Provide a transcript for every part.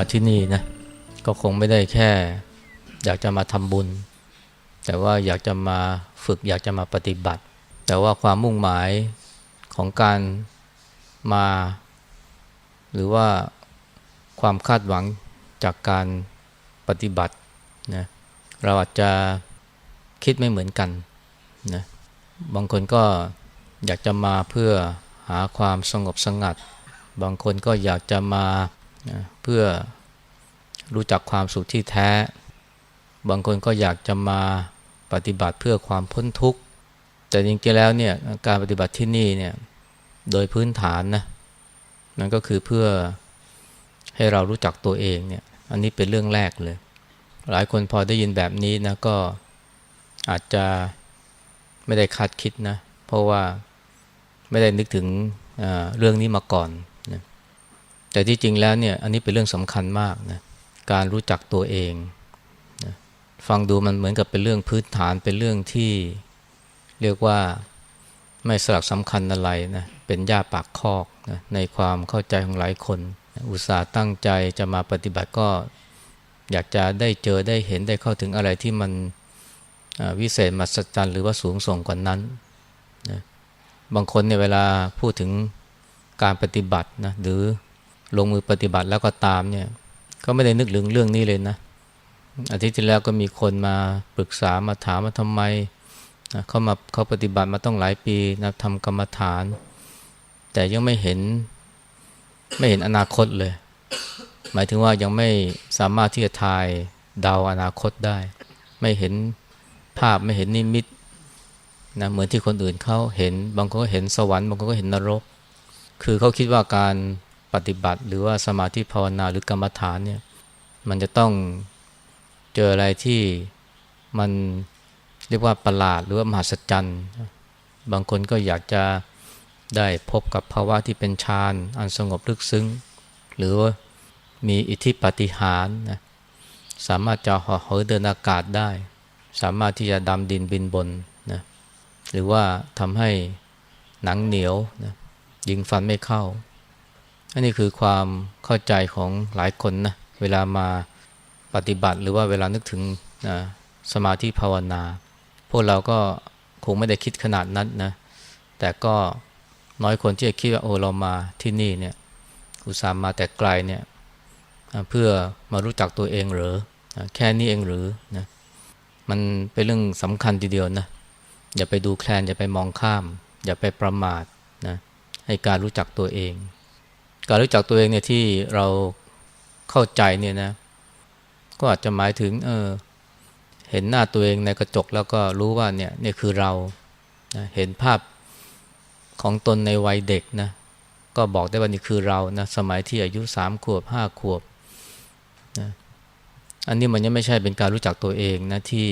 าที่นี่นะก็คงไม่ได้แค่ อยากจะมาทำบุญ แต่ว่าอยากจะมาฝึกอยากจะมาปฏิบัติ แต่ว่าความมุ่งหมายของการมา หรือว่าความคาดหวังจากการปฏิบัตินะเราอาจจะคิดไม่เหมือนกันนะบางคนก็อยากจะมาเพื่อหาความสงบสงัด บางคนก็อยากจะมา นะเพื่อรู้จักความสุขที่แท้ บางคนก็อยากจะมาปฏิบัติเพื่อความพ้นทุกข์ แต่จริงๆแล้วเนี่ยการปฏิบัติที่นี่เนี่ยโดยพื้นฐานนะนั่นก็คือเพื่อให้เรารู้จักตัวเองเนี่ยอันนี้เป็นเรื่องแรกเลย หลายคนพอได้ยินแบบนี้นะก็อาจจะไม่ได้คาดคิดนะ เพราะว่าไม่ได้นึกถึงเรื่องนี้มาก่อน แต่ที่จริงแล้วเนี่ยอันนี้เป็นเรื่องสำคัญมากนะการรู้จักตัวเองนะฟังดูมันเหมือนกับเป็นเรื่องพื้นฐานเป็นเรื่องที่เรียกว่าไม่สลักสำคัญอะไรนะเป็นหญ้าปากคอกนะในความเข้าใจของหลายคน อุตส่าห์ตั้งใจจะมาปฏิบัติก็ อยากจะได้เจอได้เห็นได้เข้าถึงอะไรที่มันวิเศษมหัศจรรย์หรือว่าสูงส่งกว่านั้นนะบางคนเนี่ยเวลาพูดถึงการปฏิบัตินะหรือ ลงมือปฏิบัติแล้วก็ตามเนี่ย ก็ไม่ได้นึกถึงเรื่องนี้เลยนะ อาทิตย์ที่แล้วก็มีคนมาปรึกษามาถามว่าทำไมนะเขามาเขาปฏิบัติมาต้องหลายปีนะทำกรรมฐาน แต่ยังไม่เห็นไม่เห็นอนาคตเลย หมายถึงว่ายังไม่สามารถที่จะทายเดาอนาคตได้ ไม่เห็นภาพไม่เห็นนิมิตนะเหมือนที่คนอื่นเขาเห็น บางคนก็เห็นสวรรค์บางคนก็เห็นนรก คือเขาคิดว่าการ ปฏิบัติ หรือว่าสมาธิภาวนาหรือกรรมฐานเนี่ยมันจะต้องเจออะไรที่มันเรียกว่าประหลาดหรือว่ามหัศจรรย์ บางคนก็อยากจะได้พบกับภาวะที่เป็นฌานอันสงบลึกซึ้ง หรือว่ามีอิทธิปฏิหารนะสามารถจะห่อเหินเดินอากาศได้ สามารถที่จะดำดินบินบนนะหรือว่าทำให้หนังเหนียวนะยิงฟันไม่เข้า อันนี้คือความเข้าใจของหลายคนนะเวลามาปฏิบัติหรือว่าเวลานึกถึงนะสมาธิภาวนา พวกเราก็คงไม่ได้คิดขนาดนั้นนะแต่ก็น้อยคนที่จะคิดว่าโอ้เรามาที่นี่เนี่ยอุตส่าห์มาแต่ไกลเนี่ยเพื่อมารู้จักตัวเองหรือแค่นี้เองหรือนะมันเป็นเรื่องสำคัญทีเดียวนะอย่าไปดูแคลนอย่าไปมองข้าม อย่าไปประมาทนะให้การรู้จักตัวเอง การรู้จักตัวเองเนี่ยที่เราเข้าใจเนี่ยนะ ก็อาจจะหมายถึง เออ เห็นหน้าตัวเองในกระจกแล้วก็รู้ว่าเนี่ยนี่คือเรานะเห็นภาพของตนในวัยเด็กนะ ก็บอกได้ว่านี่คือเรานะ สมัยที่อายุสามขวบห้าขวบนะอันนี้มันยังไม่ใช่เป็นการรู้จักตัวเองนะที่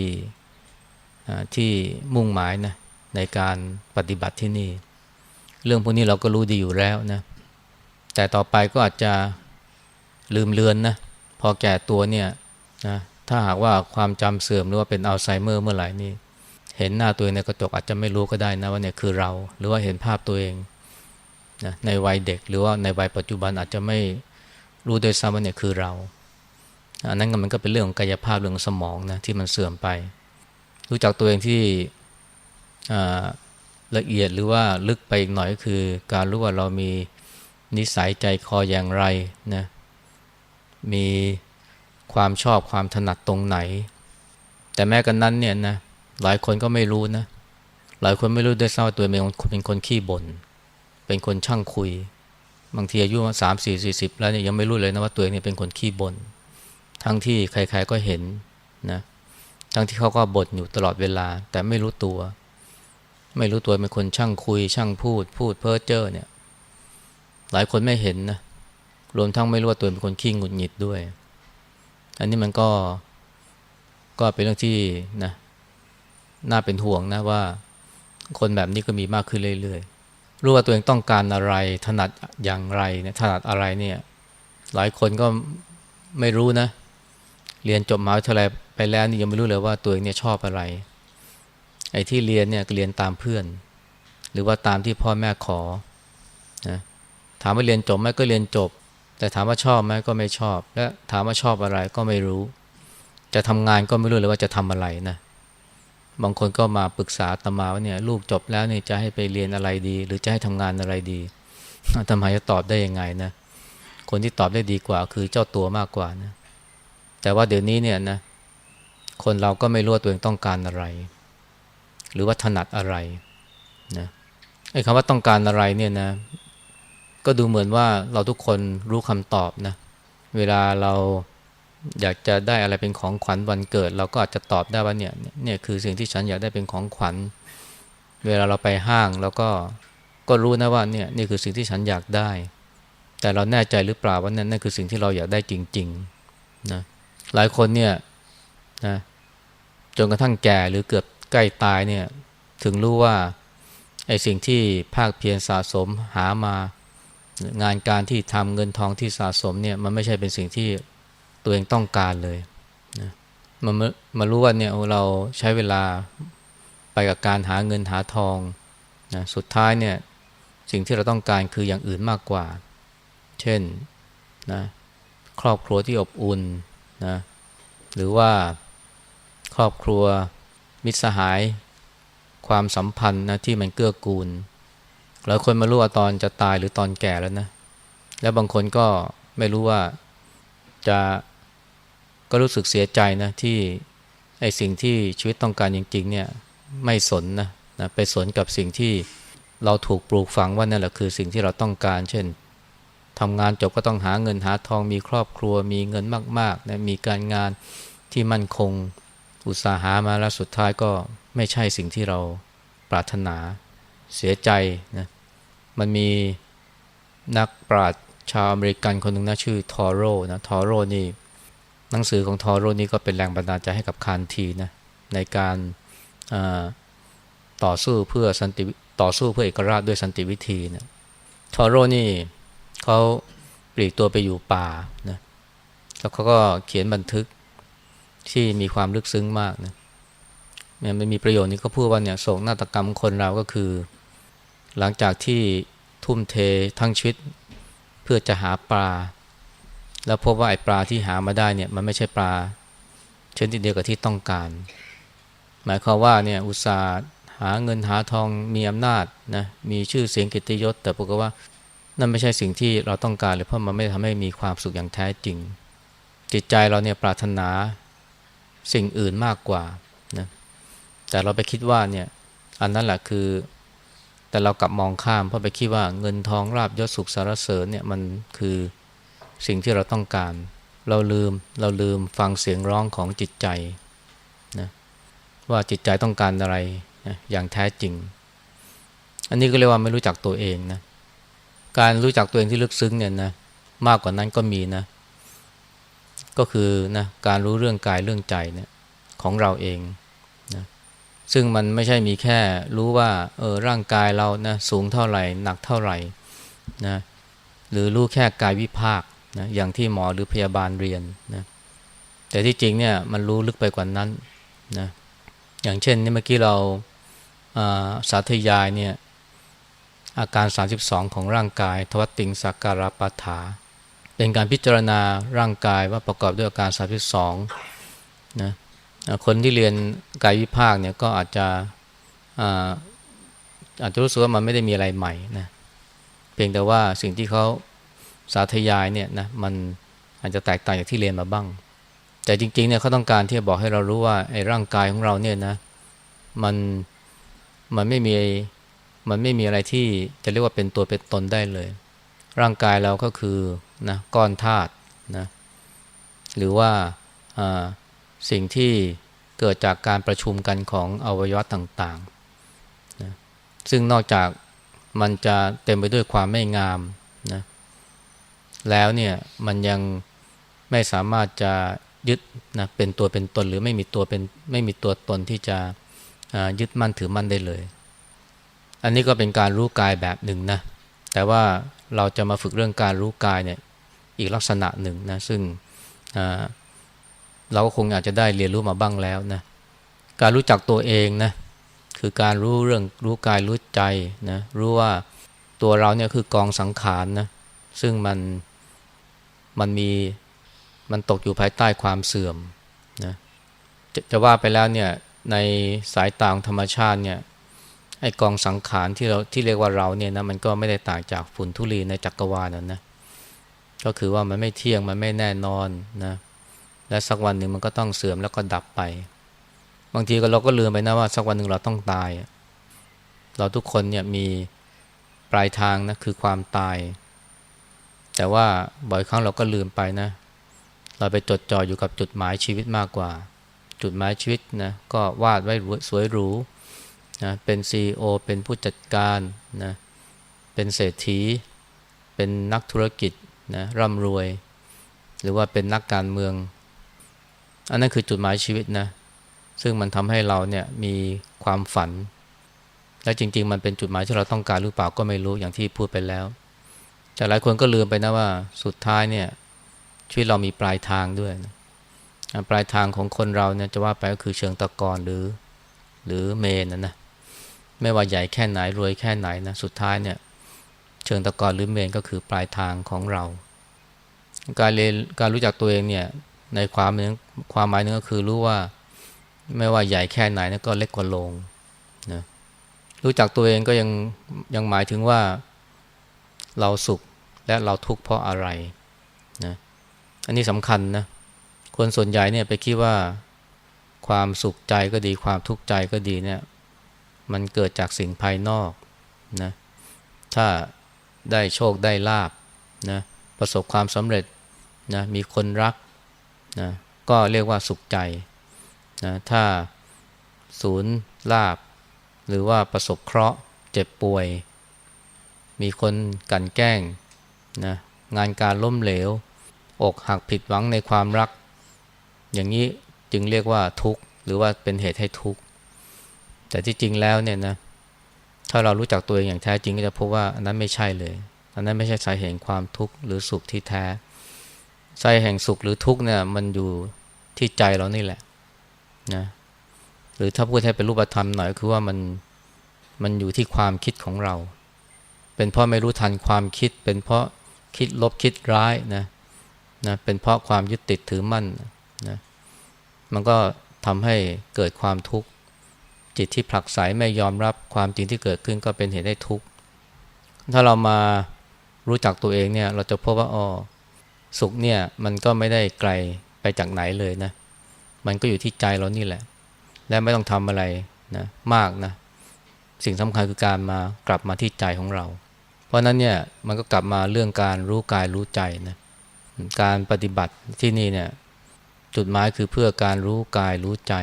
ที่มุ่งหมายนะในการปฏิบัติที่นี่ เรื่องพวกนี้เราก็รู้ดีอยู่แล้วนะ แต่ต่อไปก็อาจจะลืมเลือนนะพอแก่ตัวเนี่ยนะถ้าหากว่าความจำเสื่อมหรือว่าเป็นอัลไซเมอร์เมื่อไหร่นี่เห็นหน้าตัวเองในกระจกอาจจะไม่รู้ก็ได้นะว่าเนี่ยคือเรา หรือว่าเห็นภาพตัวเองนะในวัยเด็กหรือว่าในวัยปัจจุบันอาจจะไม่รู้โดยซ้ำว่าเนี่ยคือเราอันนั้นมันก็เป็นเรื่องของกายภาพเรื่องสมองนะที่มันเสื่อมไป รู้จักตัวเองที่ละเอียดหรือว่าลึกไปอีกหน่อยก็คือ การรู้ว่าเรามี นิสัยใจคออย่างไรนะมีความชอบความถนัดตรงไหน แต่แม้กันนั้นเนี่ยนะหลายคนก็ไม่รู้นะ หลายคนไม่รู้ด้วยซ้ำว่าตัวเองเป็นคนขี้บน่นเป็นคนช่างคุย บางทีอายุสามสี่สี่สิบแล้วเนี่ยยังไม่รู้เลยนะว่าตัวเองเนี่ยเป็นคนขี้บน่นทั้งที่ใครๆก็เห็นนะทั้งที่เขาก็บ่นอยู่ตลอดเวลา แต่ไม่รู้ตัว ไม่รู้ตัวเป็นคนช่างคุย ช่างพูด พูดเพ้อเจ้อเนี่ย หลายคนไม่เห็นนะรวมทั้งไม่รู้ว่าตัวเป็นคนขี้งุดหงิดด้วย อันนี้มันก็ก็เป็นเรื่องที่นะน่าเป็นห่วงนะว่า คนแบบนี้ก็มีมากขึ้นเรื่อยๆ รู้ว่าตัวเองต้องการอะไรถนัดอย่างไรเนี่ยถนัดอะไรเนี่ย หลายคนก็ไม่รู้นะ เรียนจบมหาวิทยาลัยไปแล้วนี่ยังไม่รู้เลยว่าตัวเองเนี่ยชอบอะไร ไอ้ที่เรียนเนี่ยเรียนตามเพื่อน หรือว่าตามที่พ่อแม่ขอนะ ถามว่าเรียนจบไหมก็เรียนจบ แต่ถามว่าชอบไหมก็ไม่ชอบ และถามว่าชอบอะไรก็ไม่รู้ จะทำงานก็ไม่รู้เลยว่าจะทำอะไรนะบางคนก็มาปรึกษาตมาว่าเนี่ยลูกจบแล้วเนี่ยจะให้ไปเรียนอะไรดี หรือจะให้ทำงานอะไรดีทำไมจะตอบได้ยังไงนะคนที่ตอบได้ดีกว่าคือเจ้าตัวมากกว่านะแต่ว่าเดี๋ยวนี้เนี่ยนะคนเราก็ไม่รู้ตัวเองต้องการอะไร หรือว่าถนัดอะไรนะไอ้คำว่าต้องการอะไรเนี่ยนะ ก็ดูเหมือนว่าเราทุกคนรู้คำตอบนะ เวลาเราอยากจะได้อะไรเป็นของขวัญวันเกิด เราก็อาจจะตอบได้ว่าเนี่ยเนี่ยคือสิ่งที่ฉันอยากได้เป็นของขวัญ เวลาเราไปห้างเราก็ก็รู้นะว่าเนี่ยนี่คือสิ่งที่ฉันอยากได้ แต่เราแน่ใจหรือเปล่าว่านั่นนั่นคือสิ่งที่เราอยากได้จริงๆนะหลายคนเนี่ยนะจนกระทั่งแก่หรือเกือบใกล้ตายเนี่ยถึงรู้ว่าไอ้สิ่งที่ภาคเพียรสะสมหามา งานการที่ทำเงินทองที่สะสมเนี่ยมันไม่ใช่เป็นสิ่งที่ตัวเองต้องการเลยนะมันมารู้ว่าเนี่ยเราใช้เวลาไปกับการหาเงินหาทองนะสุดท้ายเนี่ยสิ่งที่เราต้องการคืออย่างอื่นมากกว่า เช่นนะครอบครัวที่อบอุ่นนะหรือว่าครอบครัวมิตรสหาย ความสัมพันธ์นะที่มันเกื้อกูล หลายคนมารู้ว่าตอนจะตายหรือตอนแก่แล้วนะ แล้วบางคนก็ไม่รู้ว่าจะก็รู้สึกเสียใจนะที่ไอ้สิ่งที่ชีวิตต้องการจริงๆเนี่ยไม่สนนะนะไปสนกับสิ่งที่เราถูกปลูกฝังว่านั่นแหละคือสิ่งที่เราต้องการ เช่นทำงานจบก็ต้องหาเงินหาทองมีครอบครัว มีเงินมากๆนะมีการงานที่มั่นคงอุตสาหามาแล้วสุดท้ายก็ไม่ใช่สิ่งที่เราปรารถนาเสียใจนะ มันมีนักปราชญ์ชาวอเมริกันคนหนึ่งนะชื่อทอโร่นะทอโร่นี่หนังสือของทอโร่นี่ก็เป็นแรงบันดาลใจให้กับคานทีนะในการต่อสู้เพื่อสันติต่อสู้เพื่อเอกราชด้วยสันติวิธีนะทอโร่นี่เขาปลีกตัวไปอยู่ป่านะแล้วเขาก็เขียนบันทึกที่มีความลึกซึ้งมากนะมันมีประโยชน์นี้ก็พูดว่าเนี่ยโศกนาฏกรรมคนเราก็คือ หลังจากที่ทุ่มเททั้งชีวิตเพื่อจะหาปลา แล้วพบว่าไอ้ปลาที่หามาได้เนี่ยมันไม่ใช่ปลาชนิดเดียวกับที่ต้องการ หมายความว่าเนี่ยอุตสาห์หาเงินหาทองมีอำนาจนะมีชื่อเสียงกิติยศ แต่ปรากฏว่านั่นไม่ใช่สิ่งที่เราต้องการเลยเพราะมันไม่ทำให้มีความสุขอย่างแท้จริง จิตใจเราเนี่ยปรารถนาสิ่งอื่นมากกว่านะแต่เราไปคิดว่าเนี่ยอันนั้นแหละคือ แต่เรากลับมองข้ามเพราะไปคิดว่าเงินทองราบยศสุขสารเสริญเนี่ยมันคือสิ่งที่เราต้องการ เราลืมเราลืมฟังเสียงร้องของจิตใจนะว่าจิตใจต้องการอะไรนะอย่างแท้จริง อันนี้ก็เรียกว่าไม่รู้จักตัวเองนะการรู้จักตัวเองที่ลึกซึ้งเนี่ยนะมากกว่านั้นก็มีนะ ก็คือนะการรู้เรื่องกายเรื่องใจเนี่ยของเราเอง ซึ่งมันไม่ใช่มีแค่รู้ว่าเออร่างกายเรานะสูงเท่าไหร่ หนักเท่าไหร่นะหรือรู้แค่กายวิภาคนะอย่างที่หมอหรือพยาบาลเรียนนะแต่ที่จริงเนี่ยมันรู้ลึกไปกว่านั้นนะอย่างเช่นนี่เมื่อกี้เราสาธยายเนี่ยอาการ 32 ของร่างกาย ทวัตติงสักการปาถา เป็นการพิจารณาร่างกายว่าประกอบด้วยอาการ 32นะ คนที่เรียนกายวิภาคเนี่ยก็อาจจะอาอาจจะรู้สึกว่ามันไม่ได้มีอะไรใหม่นะเพียงแต่ว่าสิ่งที่เขาสาธยายเนี่ยนะมันอาจจะแตกต่างจากที่เรียนมาบ้าง แต่จริงๆเนี่ยเขาต้องการที่จะบอกให้เรารู้ว่าไอ้ร่างกายของเราเนี่ยนะมันมันไม่มีมันไม่มีอะไรที่จะเรียกว่าเป็นตัวเป็นตนได้เลย ร่างกายเราก็คือนะก้อนธาตุนะหรือว่า สิ่งที่เกิดจากการประชุมกันของอวัยวะต่างๆนะซึ่งนอกจากมันจะเต็มไปด้วยความไม่งามนะแล้วเนี่ยมันยังไม่สามารถจะยึดนะเป็นตัวเป็นตนหรือไม่มีตัวเป็นไม่มีตัวตนที่จะยึดมั่นถือมั่นได้เลย อันนี้ก็เป็นการรู้กายแบบหนึ่งนะแต่ว่าเราจะมาฝึกเรื่องการรู้กายเนี่ยอีกลักษณะหนึ่งนะซึ่ง เราก็คงอาจจะได้เรียนรู้มาบ้างแล้วนะการรู้จักตัวเองนะคือการรู้เรื่องรู้กายรู้ใจนะรู้ว่าตัวเราเนี่ยคือกองสังขารนะซึ่งมันมันมีมันตกอยู่ภายใต้ความเสื่อมนะจะจะว่าไปแล้วเนี่ยในสายตาของธรรมชาติเนี่ยไอกองสังขารที่เราที่เรียกว่าเราเนี่ยนะมันก็ไม่ได้ต่างจากฝุ่นทุลีในจักรวาลนั่นนะก็คือว่ามันไม่เที่ยงมันไม่แน่นอนนะ และสักวันหนึ่งมันก็ต้องเสื่อมแล้วก็ดับไป บางทีก็เราก็ลืมไปนะว่า สักวันหนึ่งเราต้องตาย เราทุกคนเนี่ยมีปลายทางนะคือความตาย แต่ว่าบ่อยครั้งเราก็ลืมไปนะ เราไปจดจ่ออยู่กับจุดหมายชีวิตมากกว่า จุดหมายชีวิตนะก็วาดไว้สวยหรูนะเป็นซีอเป็นผู้จัดการนะเป็นเศรษฐี เป็นนักธุรกิจนะร่ำรวย หรือว่าเป็นนักการเมือง อันนั้นคือจุดหมายชีวิตนะ ซึ่งมันทำให้เราเนี่ยมีความฝัน และจริง ๆ มันเป็นจุดหมายที่เราต้องการหรือเปล่าก็ไม่รู้อย่างที่พูดไปแล้ว แต่หลายคนก็ลืมไปนะว่าสุดท้ายเนี่ยชีวิตเรามีปลายทางด้วยนะปลายทางของคนเราเนี่ยจะว่าไปก็คือเชิงตะกอนหรือ หรือเมนนะนะไม่ว่าใหญ่แค่ไหนรวยแค่ไหนนะสุดท้ายเนี่ย เชิงตะกอนหรือเมนก็คือปลายทางของเรา การเรียนการรู้จักตัวเองเนี่ย ในความนึงความหมายนึงก็คือรู้ว่าไม่ว่าใหญ่แค่ไหนนะก็เล็กกว่าโลงนะรู้จักตัวเองก็ยังยังหมายถึงว่าเราสุขและเราทุกข์เพราะอะไรนะอันนี้สำคัญนะคนส่วนใหญ่เนี่ยไปคิดว่าความสุขใจก็ดีความทุกข์ใจก็ดีเนี่ย มันเกิดจากสิ่งภายนอกนะถ้าได้โชคได้ลาบนะประสบความสำเร็จนะมีคนรัก นะก็เรียกว่าสุขใจนะถ้าศูนย์ลาบ หรือว่าประสบเคราะห์เจ็บป่วย มีคนกันแกล้งนะงานการล้มเหลว อกหักผิดหวังในความรัก อย่างนี้จึงเรียกว่าทุกข์ หรือว่าเป็นเหตุให้ทุกข์ แต่ที่จริงแล้วเนี่ยนะถ้าเรารู้จักตัวเองอย่างแท้จริงก็จะพบว่าอันนั้นไม่ใช่เลย อันนั้นไม่ใช่สาเหตุความทุกข์หรือสุขที่แท้ สาเหตุแห่งสุขหรือทุกข์เนี่ยมันอยู่ที่ใจเรานี่แหละนะหรือถ้าพูดให้เป็นรูปธรรมหน่อยคือว่ามันมันอยู่ที่ความคิดของเรา เป็นเพราะไม่รู้ทันความคิด เป็นเพราะคิดลบคิดร้ายนะนะเป็นเพราะความยึดติดถือมั่นนะมันก็ทำให้เกิดความทุกข์จิตที่ผลักไสไม่ยอมรับความจริงที่เกิดขึ้นก็เป็นเหตุให้ทุกข์ถ้าเรามารู้จักตัวเองเนี่ย เราจะพบว่าอ๋อ สุขเนี่ยมันก็ไม่ได้ไกลไปจากไหนเลยนะ มันก็อยู่ที่ใจเรานี่แหละ และไม่ต้องทำอะไรนะมากนะ สิ่งสำคัญคือการมากลับมาที่ใจของเรา เพราะนั้นเนี่ยมันก็กลับมาเรื่องการรู้กายรู้ใจนะ การปฏิบัติที่นี่เนี่ยจุดหมายคือเพื่อการรู้กายรู้ใจ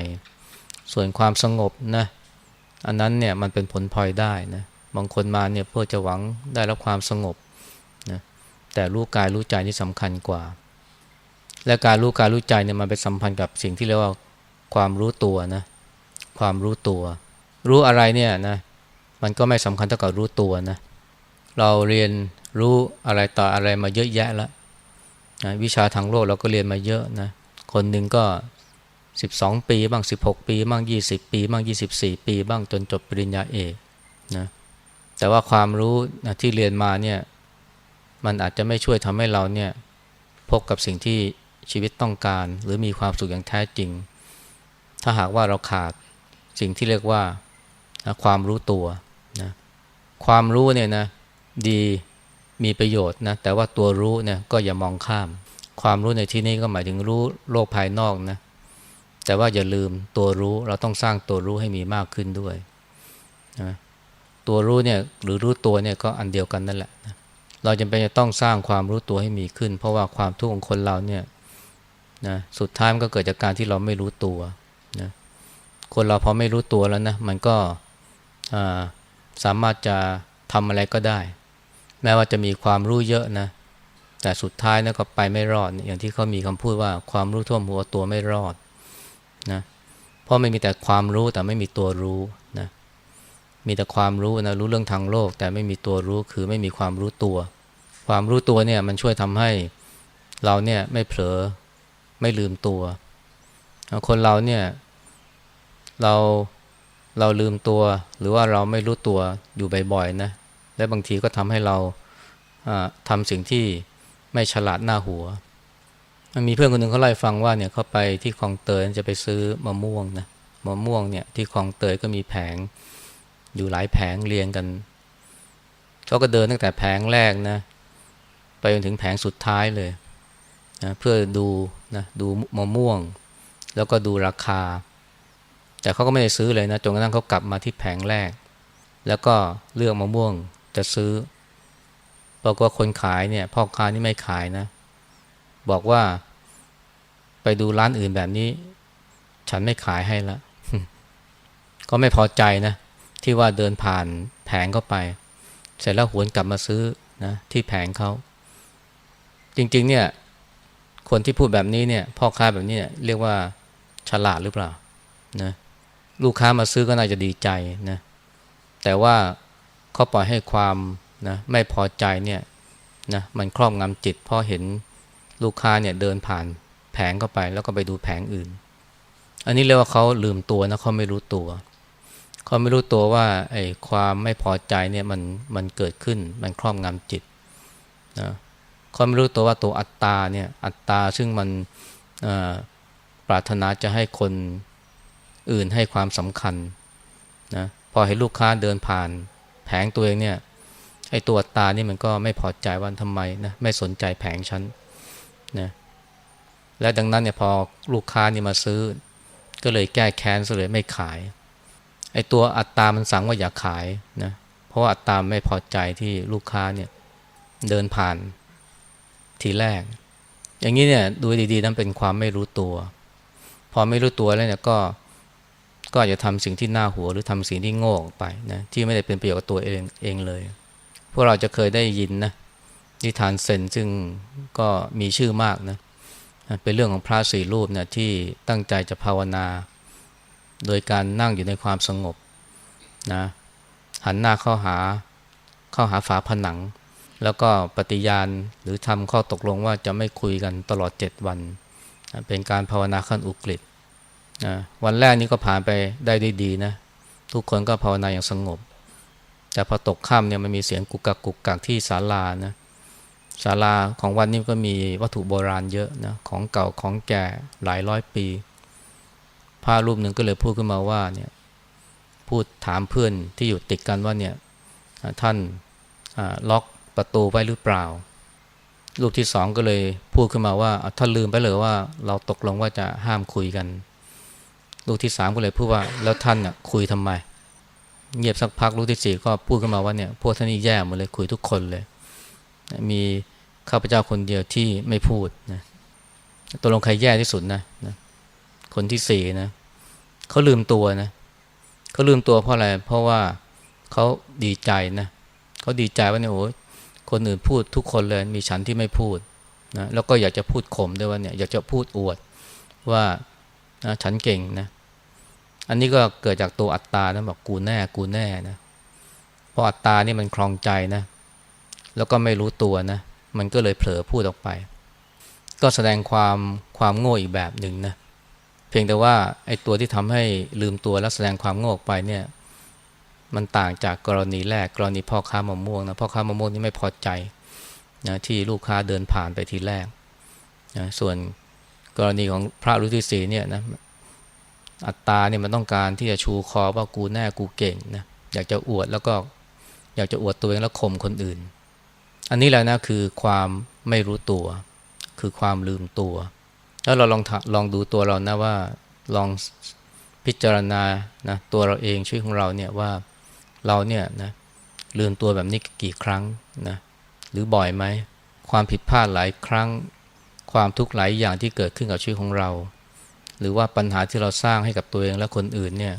ส่วนความสงบนะอันนั้นเนี่ยมันเป็นผลพลอยได้นะบางคนมาเนี่ยเพื่อจะหวังได้รับความสงบ แต่รู้กายรู้ใจนี่สำคัญกว่า และการรู้กายรู้ใจเนี่ยมันไปสัมพันธ์กับสิ่งที่เรียกว่าความรู้ตัวนะ ความรู้ตัว รู้อะไรเนี่ยนะมันก็ไม่สำคัญเท่ากับรู้ตัวนะเราเรียนรู้อะไรต่ออะไรมาเยอะแยะแล้วนะวิชาทางโลกเราก็เรียนมาเยอะนะคนหนึ่งก็ 12 ปีบ้าง 16 ปีบ้าง 20 ปีบ้าง 24 ปีบ้างจนจบปริญญาเอกนะแต่ว่าความรู้นะที่เรียนมาเนี่ย มันอาจจะไม่ช่วยทำให้เราเนี่ยพบกับสิ่งที่ชีวิตต้องการ หรือมีความสุขอย่างแท้จริง ถ้าหากว่าเราขาดสิ่งที่เรียกว่าความรู้ตัวนะความรู้เนี่ยนะดีมีประโยชน์นะแต่ว่าตัวรู้เนี่ยก็อย่ามองข้าม ความรู้ในที่นี้ก็หมายถึงรู้โลกภายนอกนะแต่ว่าอย่าลืมตัวรู้เราต้องสร้างตัวรู้ให้มีมากขึ้นด้วยนะตัวรู้เนี่ยหรือรู้ตัวเนี่ยก็อันเดียวกันนั่นแหละนะ เราจำเป็นจะต้องสร้างความรู้ตัวให้มีขึ้น เพราะว่าความทุกข์ของคนเราเนี่ยนะสุดท้ายมันก็เกิดจากการที่เราไม่รู้ตัวนะคนเราพอไม่รู้ตัวแล้วนะมันก็สามารถจะทำอะไรก็ได้ แม้ว่าจะมีความรู้เยอะนะแต่สุดท้ายนะก็ไปไม่รอด อย่างที่เขามีคำพูดว่าความรู้ท่วมหัวตัวไม่รอดนะเพราะไม่มีแต่ความรู้แต่ไม่มีตัวรู้นะมีแต่ความรู้นะรู้เรื่องทางโลก แต่ไม่มีตัวรู้คือไม่มีความรู้ตัว ความรู้ตัวเนี่ยมันช่วยทำให้เราเนี่ยไม่เผลอไม่ลืมตัว คนเราเนี่ยเราเราลืมตัว หรือว่าเราไม่รู้ตัวอยู่บ่อยๆนะและบางทีก็ทำให้เราทำสิ่งที่ไม่ฉลาดหน้าหัวมันมีเพื่อนคนหนึ่งเขาเล่าให้ฟังว่าเนี่ยเขาไปที่คลองเตยจะไปซื้อมะม่วงนะมะม่วงเนี่ยที่คลองเตยก็มีแผงอยู่หลายแผงเรียงกันเขาก็เดินตั้งแต่แผงแรกนะ ไปจนถึงแผงสุดท้ายเลยนะเพื่อดูนะดูมะม่วง แล้วก็ดูราคา แต่เขาก็ไม่ได้ซื้อเลยนะจนกระทั่งเขากลับมาที่แผงแรก แล้วก็เลือกมะม่วงจะซื้อปรากฏว่าคนขายเนี่ยพ่อค้านี่ไม่ขายนะ บอกว่าไปดูร้านอื่นแบบนี้ ฉันไม่ขายให้ละก็ไม่พอใจนะ ที่ว่าเดินผ่านแผงเข้าไป เสร็จแล้วหวนกลับมาซื้อนะที่แผงเขา จริงๆ เนี่ยคนที่พูดแบบนี้เนี่ยพ่อค้าแบบนี้เนี่ยเรียกว่าฉลาดหรือเปล่านะลูกค้ามาซื้อก็น่าจะดีใจนะแต่ว่าเขาปล่อยให้ความนะไม่พอใจเนี่ยนะมันครอบงำจิตเพราะเห็นลูกค้าเนี่ยเดินผ่านแผงเข้าไป แล้วก็ไปดูแผงอื่น อันนี้เรียกว่าเขาลืมตัวนะเขาไม่รู้ตัวเขาไม่รู้ตัวว่าไอ้ความไม่พอใจเนี่ยมันมันเกิดขึ้นมันครอบงำจิตนะ เขาไม่รู้ตัวว่าตัวอัตตาเนี่ยอัตตาซึ่งมันปรารถนาจะให้คนอื่นให้ความสำคัญนะพอเห็นลูกค้าเดินผ่านแผงตัวเองเนี่ยไอ้ตัวอัตตานี่มันก็ไม่พอใจว่าทำไมนะไม่สนใจแผงฉันนะและดังนั้นเนี่ยพอลูกค้านี่มาซื้อ ก็เลยแก้แค้นซะเลยไม่ขายไอ้ตัวอัตตามันสั่งว่าอย่าขายนะเพราะว่าอัตตาไม่พอใจที่ลูกค้าเนี่ยเดินผ่าน ทีแรก อย่างนี้เนี่ยดูดีๆนั้นเป็นความไม่รู้ตัว พอไม่รู้ตัวแล้วเนี่ยก็ก็อาจจะทำสิ่งที่น่าหัวหรือทำสิ่งที่โง่ไปนะที่ไม่ได้เป็นประโยชน์กับตัวเองเองเลย พวกเราจะเคยได้ยินนะนิทานเซนซึ่งก็มีชื่อมากนะเป็นเรื่องของพระสี่รูปนะที่ตั้งใจจะภาวนา โดยการนั่งอยู่ในความสงบนะหันหน้าเข้าหาเข้าหาฝาผนัง แล้วก็ปฏิญาณหรือทำข้อตกลงว่าจะไม่คุยกันตลอดเจ็ดวัน เป็นการภาวนาขั้นอุกฤษนะวันแรกนี้ก็ผ่านไปได้ดีดีนะ ทุกคนก็ภาวนาอย่างสงบ แต่พอตกค่ำเนี่ยมันมีเสียงกุกกักกุกกักที่ศาลานะศาลาของวัดนี้ก็มีวัตถุโบราณเยอะนะของเก่าของแก่หลายร้อยปีพระรูปหนึ่งก็เลยพูดขึ้นมาว่าเนี่ยพูดถามเพื่อนที่อยู่ติดกันว่าเนี่ยท่านล็อก ประตูไว้หรือเปล่ารูปที่สองก็เลยพูดขึ้นมาว่าท่านลืมไปเลยว่าเราตกลงว่าจะห้ามคุยกัน ลูกที่สามก็เลยพูดว่าแล้วท่านน่ะคุยทำไม เงียบสักพักลูกที่สี่ก็พูดขึ้นมาว่าเนี่ยพวกท่านนี่แย่หมดเลยคุยทุกคนเลย มีข้าพเจ้าคนเดียวที่ไม่พูดนะตัวลงใครแย่ที่สุดนะนะคนที่สี่นะเขาลืมตัวนะเขาลืมตัวเพราะอะไรเพราะว่าเขาดีใจนะเขาดีใจว่าเนี่ยโอ้ คนอื่นพูดทุกคนเลยมีฉันที่ไม่พูดนะแล้วก็อยากจะพูดข่มด้วยว่าเนี่ยอยากจะพูดอวดว่านะฉันเก่งนะอันนี้ก็เกิดจากตัวอัตตานะบอกกูแน่กูแน่นะเพราะอัตตานี่มันคลองใจนะ แล้วก็ไม่รู้ตัวนะ มันก็เลยเผลอพูดออกไป ก็แสดงความความโง่อีกแบบหนึ่งนะเพียงแต่ว่าไอ้ตัวที่ทำให้ลืมตัวแล้วแสดงความโง่ออกไปเนี่ย มันต่างจากกรณีแรกกรณีพ่อค้ามะม่วงนะพ่อค้ามะม่วงนี่ไม่พอใจนะที่ลูกค้าเดินผ่านไปทีแรกนะส่วนกรณีของพระฤาษีสีเนี่ยนะอัตตาเนี่ยมันต้องการที่จะชูคอว่ากูแน่กูเก่งนะอยากจะอวดแล้วก็อยากจะอวดตัวเองแล้วข่มคนอื่น อันนี้แหละนะคือความไม่รู้ตัว คือความลืมตัว แล้วเราลองลองดูตัวเรานะว่าลองพิจารณานะตัวเราเองชีวิตของเราเนี่ยว่า เราเนี่ยนะลืมตัวแบบนี้กี่ครั้งนะหรือบ่อยไหม ความผิดพลาดหลายครั้ง ความทุกข์หลายอย่างที่เกิดขึ้นกับชีวิตของเรา หรือว่าปัญหาที่เราสร้างให้กับตัวเองและคนอื่นเนี่ย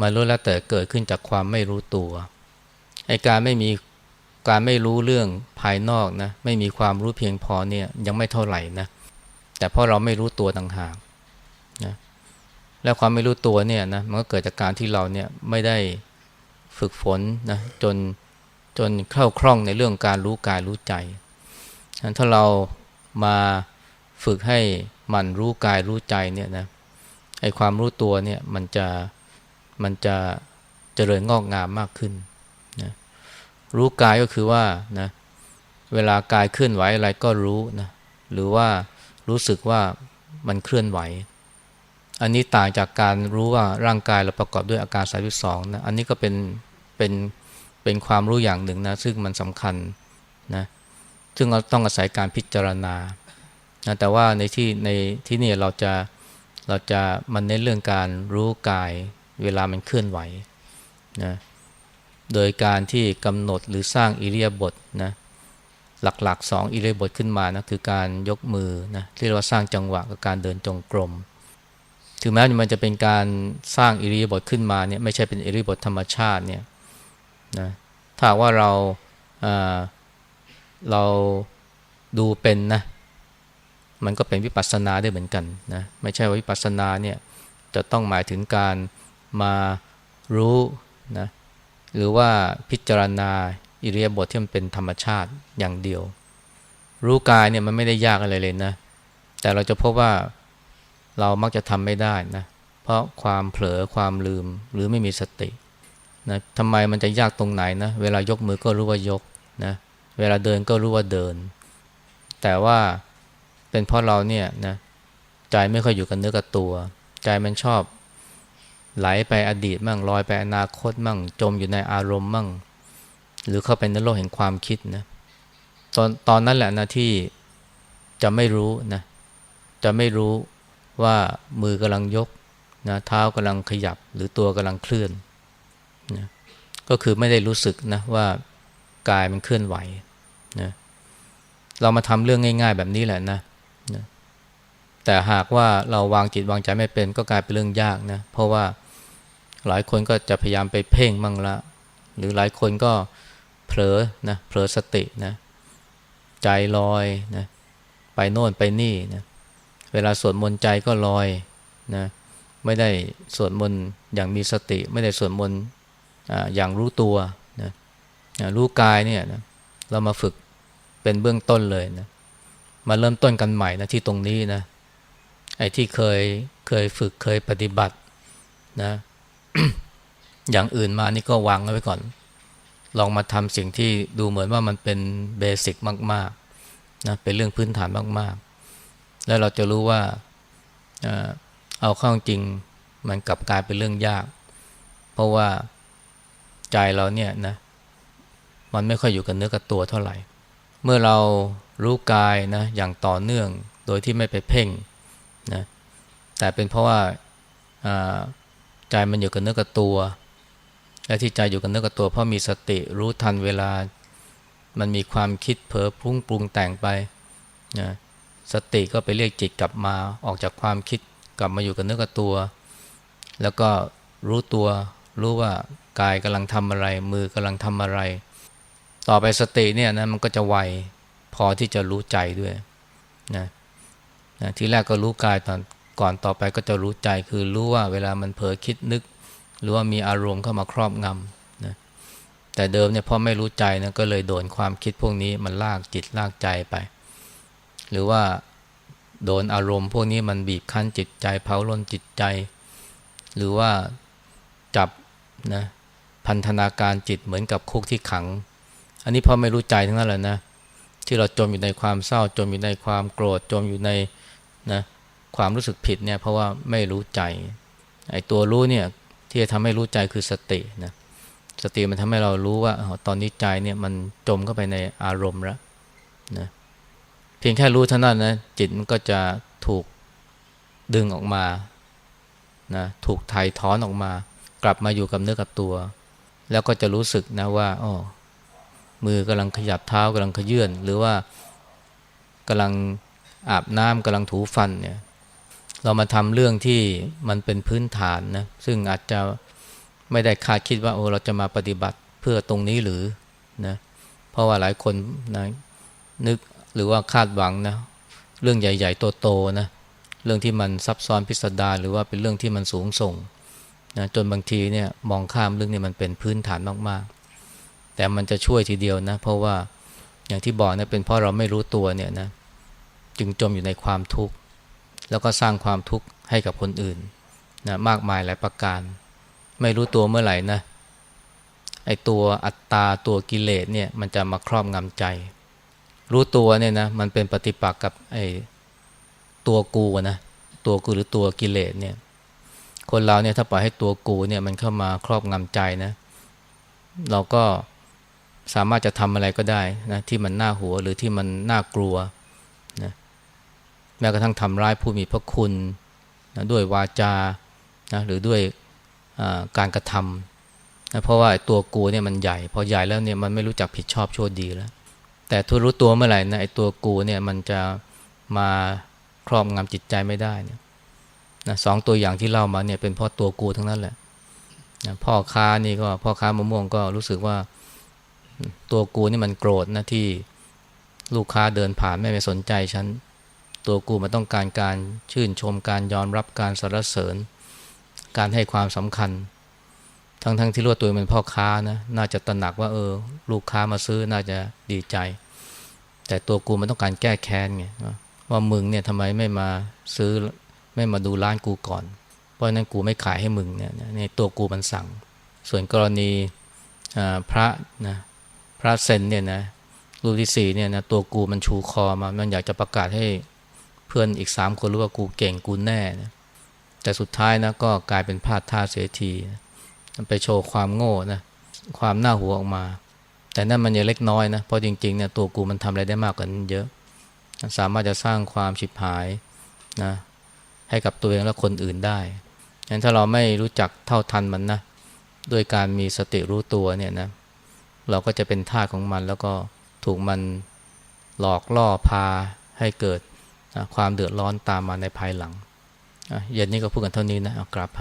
มาล้วนแล้วแต่เกิดขึ้นจากความไม่รู้ตัวไอการไม่มีการไม่รู้เรื่องภายนอกนะไม่มีความรู้เพียงพอเนี่ยยังไม่เท่าไหร่นะแต่เพราะเราไม่รู้ตัวต่างหากนะและความไม่รู้ตัวเนี่ยนะมันก็เกิดจากการที่เราเนี่ยไม่ได้ ฝึกฝนนะจนจนเข้าคล่องในเรื่องการรู้กายรู้ใจถ้าเรามาฝึกให้มันรู้กายรู้ใจเนี่ยนะไอความรู้ตัวเนี่ยมันจะมันจะเจริญงอกงามมากขึ้นนะรู้กายก็คือว่านะเวลากายเคลื่อนไหวอะไรก็รู้นะหรือว่ารู้สึกว่ามันเคลื่อนไหว อันนี้ต่างจากการรู้ว่าร่างกายเราประกอบด้วยอาการ32นะอันนี้ก็เป็นเป็นเป็นความรู้อย่างหนึ่งนะซึ่งมันสำคัญนะซึ่งเราต้องอาศัยการพิจารณานะแต่ว่าในที่ในที่นี่เราจะเราจะมันในเรื่องการรู้กายเวลามันเคลื่อนไหวนะโดยการที่กำหนดหรือสร้างอิริยบถนะหลักๆสองอิริยบถขึ้นมานะคือการยกมือนะที่เราสร้างจังหวะกับการเดินจงกรม ถึงแม้มันจะเป็นการสร้างอิริยาบถขึ้นมาเนี่ยไม่ใช่เป็นอิริยาบถธรรมชาติเนี่ยนะถ้าว่าเราเราดูเป็นนะมันก็เป็นวิปัสสนาได้เหมือนกันนะไม่ใช่ว่าวิปัสสนาเนี่ยจะต้องหมายถึงการมารู้นะหรือว่าพิจารณาอิริยาบถที่มันเป็นธรรมชาติอย่างเดียว รู้กายเนี่ยมันไม่ได้ยากอะไรเลยนะ แต่เราจะพบว่า เรามักจะทำไม่ได้นะ เพราะความเผลอความลืมหรือไม่มีสตินะทำไมมันจะยากตรงไหนนะ เวลายกมือก็รู้ว่ายกนะ เวลาเดินก็รู้ว่าเดิน แต่ว่าเป็นเพราะเราเนี่ยนะใจไม่ค่อยอยู่กับเนื้อกับตัว ใจมันชอบไหลไปอดีตมั่งลอยไปอนาคตมั่ง จมอยู่ในอารมณ์มั่ง หรือเข้าไปในโลกแห่งความคิดนะตอนตอนนั้นแหละนะที่จะไม่รู้นะจะไม่รู้ ว่ามือกำลังยกนะเท้ากำลังขยับหรือตัวกำลังเคลื่อนนะก็คือไม่ได้รู้สึกนะว่ากายมันเคลื่อนไหวนะเรามาทำเรื่องง่าย ๆ แบบนี้แหละนะนะแต่หากว่าเราวางจิตวางใจไม่เป็นก็กลายเป็นเรื่องยากนะเพราะว่าหลายคนก็จะพยายามไปเพ่งมั่งละ หรือหลายคนก็เผลอนะเผลอสตินะใจลอยนะไปโน่นไปนี่นะ เวลาสวดมนต์ใจก็ลอยนะไม่ได้สวดมนต์อย่างมีสติ ไม่ได้สวดมนต์อย่างรู้ตัวนะรู้กายเนี่ยนะเรามาฝึกเป็นเบื้องต้นเลยนะมาเริ่มต้นกันใหม่นะที่ตรงนี้นะไอ้ที่เคยเคยฝึกเคยปฏิบัตินะอย่างอื่นมานี่ก็วางไว้ก่อน ลองมาทำสิ่งที่ดูเหมือนว่ามันเป็นเบสิกมากๆนะเป็นเรื่องพื้นฐานมากๆ แล้วเราจะรู้ว่าเอาเข้าจริงมันกลับกลายเป็นเรื่องยาก เพราะว่าใจเราเนี่ยนะมันไม่ค่อยอยู่กับเนื้อกับตัวเท่าไหร่ เมื่อเรารู้กายนะอย่างต่อเนื่องโดยที่ไม่ไปเพ่งนะแต่เป็นเพราะว่าใจมันอยู่กับเนื้อกับตัว และที่ใจอยู่กับเนื้อกับตัว เพราะมีสติรู้ทันเวลา มันมีความคิดเผลอพุ่งปรุงแต่งไปนะ สติก็ไปเรียกจิตกลับมาออกจากความคิดกลับมาอยู่กับเนื้อกับตัว แล้วก็รู้ตัวรู้ว่ากายกำลังทำอะไร มือกำลังทำอะไร ต่อไปสติเนี่ยนะมันก็จะไวพอที่จะรู้ใจด้วยนะนะทีแรกก็รู้กายตอนก่อนต่อไปก็จะรู้ใจคือรู้ว่าเวลามันเผลอคิดนึก หรือว่ามีอารมณ์เข้ามาครอบงำนะแต่เดิมเนี่ยพอไม่รู้ใจนะก็เลยโดนความคิดพวกนี้มันลากจิตลากใจไป หรือว่าโดนอารมณ์ พวกนี้มันบีบคั้นจิตใจเผาล้นจิตใจ หรือว่าจับนะพันธนาการจิตเหมือนกับคุกที่ขัง อันนี้พอไม่รู้ใจทั้งนั้นแหละนะที่เราจมอยู่ในความเศร้าจมอยู่ในความโกรธจมอยู่ในนะความรู้สึกผิดเนี่ยเพราะว่าไม่รู้ใจไอ้ตัวรู้เนี่ยที่จะทำให้รู้ใจคือสตินะสติมันทำให้เรารู้ว่าตอนนี้ใจเนี่ยมันจมเข้าไปในอารมณ์แล้วนะ เพียงแค่รู้เท่านั้นนะจิตมันก็จะถูกดึงออกมานะถูกถ่ายถอนออกมา กลับมาอยู่กับเนื้อกับตัว แล้วก็จะรู้สึกนะว่าอ๋อมือกำลังขยับเท้ากำลังขยื่นหรือว่ากำลังอาบน้ำกำลังถูฟันเนี่ยเรามาทำเรื่องที่มันเป็นพื้นฐานนะซึ่งอาจจะไม่ได้คาดคิดว่าโอ้เราจะมาปฏิบัติเพื่อตรงนี้หรือนะเพราะว่าหลายคนนะนึก หรือว่าคาดหวังนะเรื่องใหญ่ๆโตๆนะเรื่องที่มันซับซ้อนพิสดารหรือว่าเป็นเรื่องที่มันสูงส่งนะจนบางทีเนี่ยมองข้ามเรื่องนี้มันเป็นพื้นฐานมากๆ แต่มันจะช่วยทีเดียวนะ เพราะว่าอย่างที่บอกนะเป็นเพราะเราไม่รู้ตัวเนี่ยนะจึงจมอยู่ในความทุกข์ แล้วก็สร้างความทุกข์ให้กับคนอื่นนะมากมายหลายประการ ไม่รู้ตัวเมื่อไหร่นะไอตัวอัตตาตัวกิเลสเนี่ยมันจะมาครอบงำใจ รู้ตัวเนี่ยนะมันเป็นปฏิปักษ์กับไอ้ตัวกูนะตัวกูหรือตัวกิเลสเนี่ย คนเราเนี่ยถ้าปล่อยให้ตัวกูเนี่ยมันเข้ามาครอบงำใจนะ เราก็สามารถจะทำอะไรก็ได้นะที่มันน่าหัวหรือที่มันน่ากลัวนะแม้กระทั่งทำร้ายผู้มีพระคุณนะด้วยวาจานะหรือด้วยการกระทำนะเพราะว่าตัวกูเนี่ยมันใหญ่ พอใหญ่แล้วเนี่ยมันไม่รู้จักผิดชอบชั่วดีแล้ว แต่ทุรู้ตัวเมื่อไหร่นะไอ้ตัวกูเนี่ยมันจะมาครอบงำจิตใจไม่ได้เนี่ยนะสองตัวอย่างที่เล่ามาเนี่ยเป็นเพราะตัวกูทั้งนั้นแหละนะพ่อค้านี่ก็พ่อค้ามะม่วงก็รู้สึกว่าตัวกูนี่มันโกรธนะที่ลูกค้าเดินผ่านไม่ไปสนใจฉันตัวกูมันต้องการการชื่นชมการยอมรับการสรรเสริญ การให้ความสำคัญ ทั้งๆทที่รู้วตัวเป็นพ่อค้านะน่าจะตระหนักว่าเออ ลูกค้ามาซื้อน่าจะดีใจ แต่ตัวกูมันต้องการแก้แค้นไงว่ามึงเนี่ยทำไมไม่มาซื้อไม่มาดูร้านกูก่อน เพราะนั้นกูไม่ขายให้มึงเนี่ยในตัวกูมันสั่ง ส่วนกรณีพระนะพระเซนเนี่ยนะรูปที่สี่เนี่ยนะตัวกูมันชูคอมา มันอยากจะประกาศให้เพื่อนอีกสามคนรู้ว่ากูเก่งกูแน่นะแต่สุดท้ายนะก็กลายเป็นพลาดท่าเสียทีมัน ไปโชว์ความโง่นะความหน้าหัวออกมา แต่นั่นมันยังเล็กน้อยนะเพราะจริงๆเนี่ยตัวกูมันทำอะไรได้มากกว่านั้นเยอะ สามารถจะสร้างความฉิบหายนะให้กับตัวเองและคนอื่นได้งั้นถ้าเราไม่รู้จักเท่าทันมันนะด้วยการมีสติรู้ตัวเนี่ยนะเราก็จะเป็นท่าของมันแล้วก็ถูกมันหลอกล่อพาให้เกิดความเดือดร้อนตามมาในภายหลังเย็นนี้ก็พูดกันเท่านี้นะกราบ